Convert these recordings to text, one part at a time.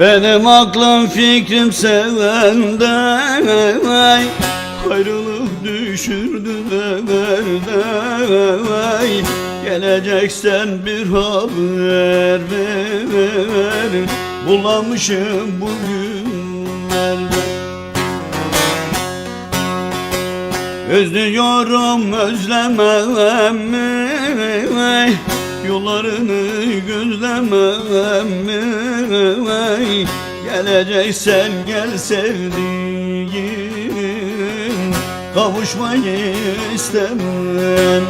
Benim aklım fikrim vay Ayrılık düşürdü everde Geleceksen bir haber ver Bulamışım bugünlerde Özlüyorum özlemem Yollarını gözlemem. Mi Geleceksen gel sevdiğim. Kavuşmayı istemem.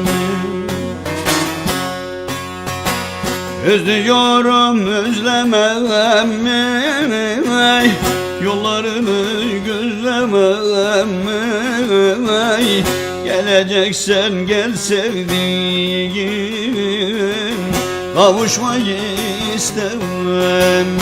Özlüyorum özlemem. Mi Yollarını gözlemem. mi Geleceksen gel sevdiğim Kavuşmayı istemem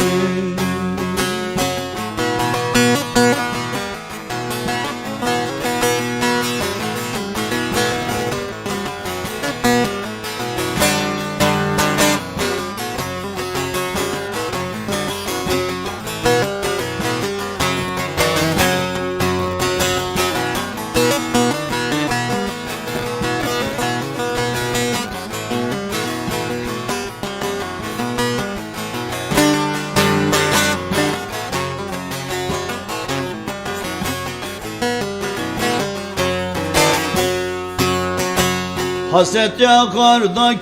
Haset yakar da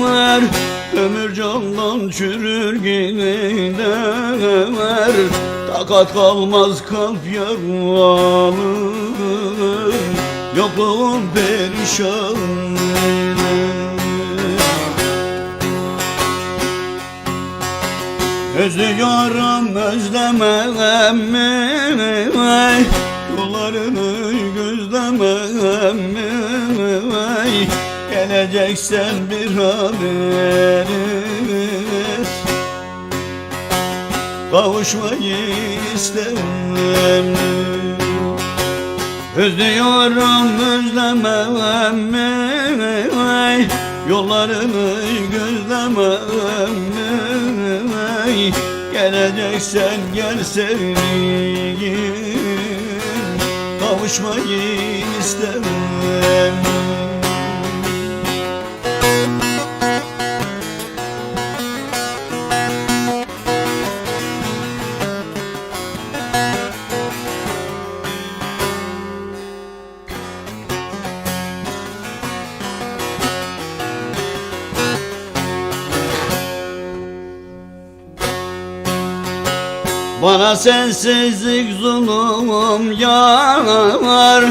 var. Ömür candan çürür gider Takat kalmaz kalp yaralı Yokluğun perişan Özlüyorum özlemem. Yollarını Geleceksen bir haber et Kavuşmayı istemem Özlüyorum özlemem Yollarını gözlemem Geleceksen gel sevdiğim Kavuşmayı istemem Bana sensizlik zulüm yar.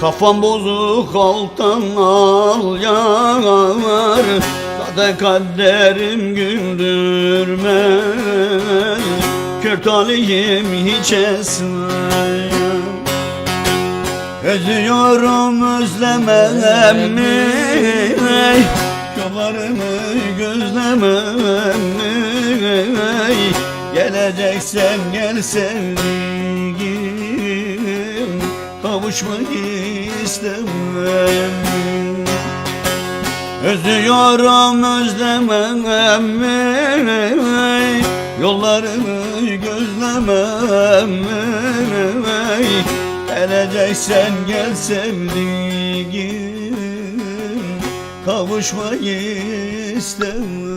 Kafam bozuk alttan al yar. Zaten kaderim güldürmez. Kör talihim hiç esmez. Özlüyorum özlemem mi? Yollarını gözlemem mi Geleceksen gel sevdiğim Kavuşmayı istemem. Özlüyorum özlemem mi Yollarını gözlemem Geleceksen gel sevdiğim Kavuşmayı istemem